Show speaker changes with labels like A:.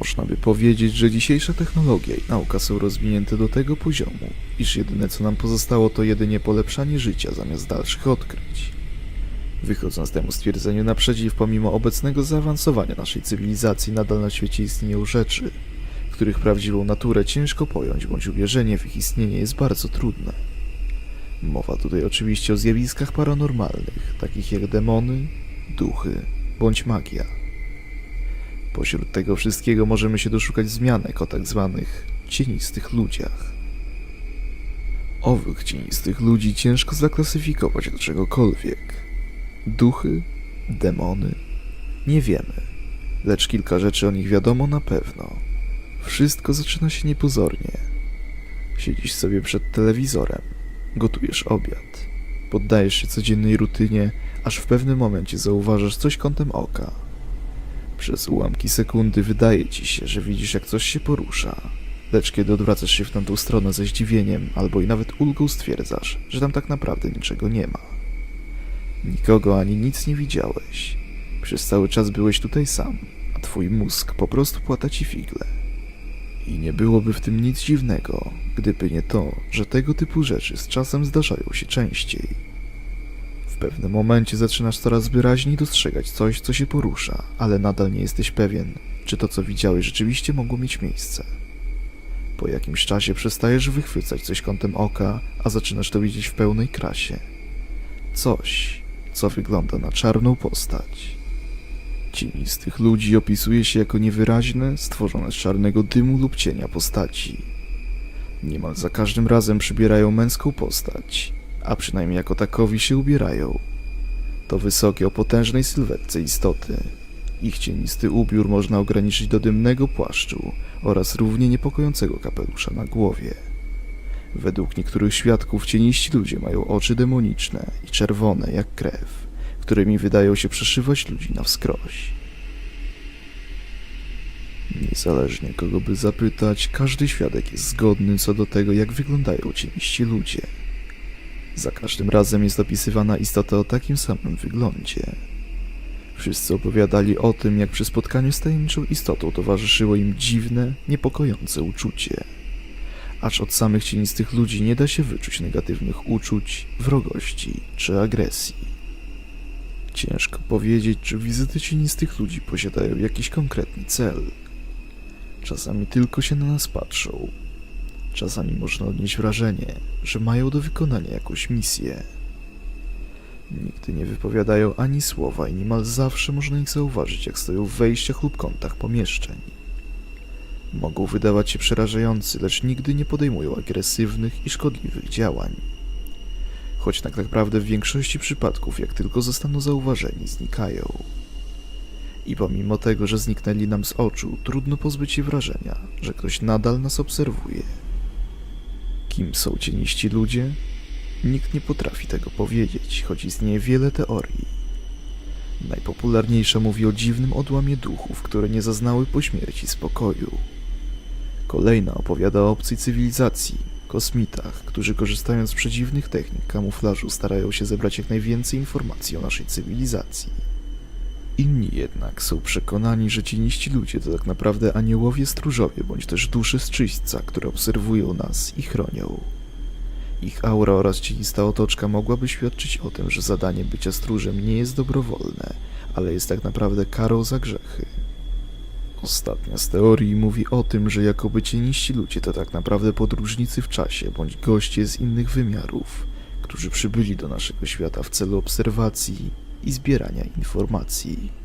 A: Można by powiedzieć, że dzisiejsza technologia i nauka są rozwinięte do tego poziomu, iż jedyne co nam pozostało to jedynie polepszanie życia zamiast dalszych odkryć. Wychodząc temu stwierdzeniu naprzeciw, pomimo obecnego zaawansowania naszej cywilizacji, nadal na świecie istnieją rzeczy, których prawdziwą naturę ciężko pojąć, bądź uwierzenie w ich istnienie jest bardzo trudne. Mowa tutaj oczywiście o zjawiskach paranormalnych, takich jak demony, duchy bądź magia. Pośród tego wszystkiego możemy się doszukać wzmianek o tak zwanych cienistych ludziach. Owych cienistych ludzi ciężko zaklasyfikować do czegokolwiek. Duchy, demony, nie wiemy, lecz kilka rzeczy o nich wiadomo na pewno. Wszystko zaczyna się niepozornie. Siedzisz sobie przed telewizorem, gotujesz obiad, poddajesz się codziennej rutynie, aż w pewnym momencie zauważasz coś kątem oka. Przez ułamki sekundy wydaje ci się, że widzisz jak coś się porusza, lecz kiedy odwracasz się w tamtą stronę ze zdziwieniem albo i nawet ulgą stwierdzasz, że tam tak naprawdę niczego nie ma. Nikogo ani nic nie widziałeś. Przez cały czas byłeś tutaj sam, a twój mózg po prostu płata ci figle. I nie byłoby w tym nic dziwnego, gdyby nie to, że tego typu rzeczy z czasem zdarzają się częściej. W pewnym momencie zaczynasz coraz wyraźniej dostrzegać coś, co się porusza, ale nadal nie jesteś pewien, czy to, co widziałeś, rzeczywiście mogło mieć miejsce. Po jakimś czasie przestajesz wychwycać coś kątem oka, a zaczynasz to widzieć w pełnej krasie. Coś, co wygląda na czarną postać. Cienistych ludzi opisuje się jako niewyraźne, stworzone z czarnego dymu lub cienia postaci. Niemal za każdym razem przybierają męską postać, a przynajmniej jako takowi się ubierają. To wysokie o potężnej sylwetce istoty. Ich cienisty ubiór można ograniczyć do dymnego płaszczu oraz równie niepokojącego kapelusza na głowie. Według niektórych świadków cieniści ludzie mają oczy demoniczne i czerwone jak krew, którymi wydają się przeszywać ludzi na wskroś. Niezależnie kogo by zapytać, każdy świadek jest zgodny co do tego, jak wyglądają cieniści ludzie. Za każdym razem jest opisywana istota o takim samym wyglądzie. Wszyscy opowiadali o tym, jak przy spotkaniu z tajemniczą istotą towarzyszyło im dziwne, niepokojące uczucie. Acz od samych cienistych ludzi nie da się wyczuć negatywnych uczuć, wrogości czy agresji. Ciężko powiedzieć, czy wizyty cienistych ludzi posiadają jakiś konkretny cel. Czasami tylko się na nas patrzą. Czasami można odnieść wrażenie, że mają do wykonania jakąś misję. Nigdy nie wypowiadają ani słowa i niemal zawsze można ich zauważyć, jak stoją w wejściach lub kątach pomieszczeń. Mogą wydawać się przerażający, lecz nigdy nie podejmują agresywnych i szkodliwych działań. Choć tak naprawdę w większości przypadków, jak tylko zostaną zauważeni, znikają. I pomimo tego, że zniknęli nam z oczu, trudno pozbyć się wrażenia, że ktoś nadal nas obserwuje. Kim są cieniści ludzie? Nikt nie potrafi tego powiedzieć, choć istnieje wiele teorii. Najpopularniejsza mówi o dziwnym odłamie duchów, które nie zaznały po śmierci spokoju. Kolejna opowiada o obcej cywilizacji, kosmitach, którzy korzystając z przedziwnych technik kamuflażu starają się zebrać jak najwięcej informacji o naszej cywilizacji. Inni jednak są przekonani, że cieniści ludzie to tak naprawdę aniołowie stróżowie bądź też dusze z czyśćca, które obserwują nas i chronią. Ich aura oraz cienista otoczka mogłaby świadczyć o tym, że zadanie bycia stróżem nie jest dobrowolne, ale jest tak naprawdę karą za grzechy. Ostatnia z teorii mówi o tym, że jakoby cieniści ludzie to tak naprawdę podróżnicy w czasie bądź goście z innych wymiarów, którzy przybyli do naszego świata w celu obserwacji i zbierania informacji.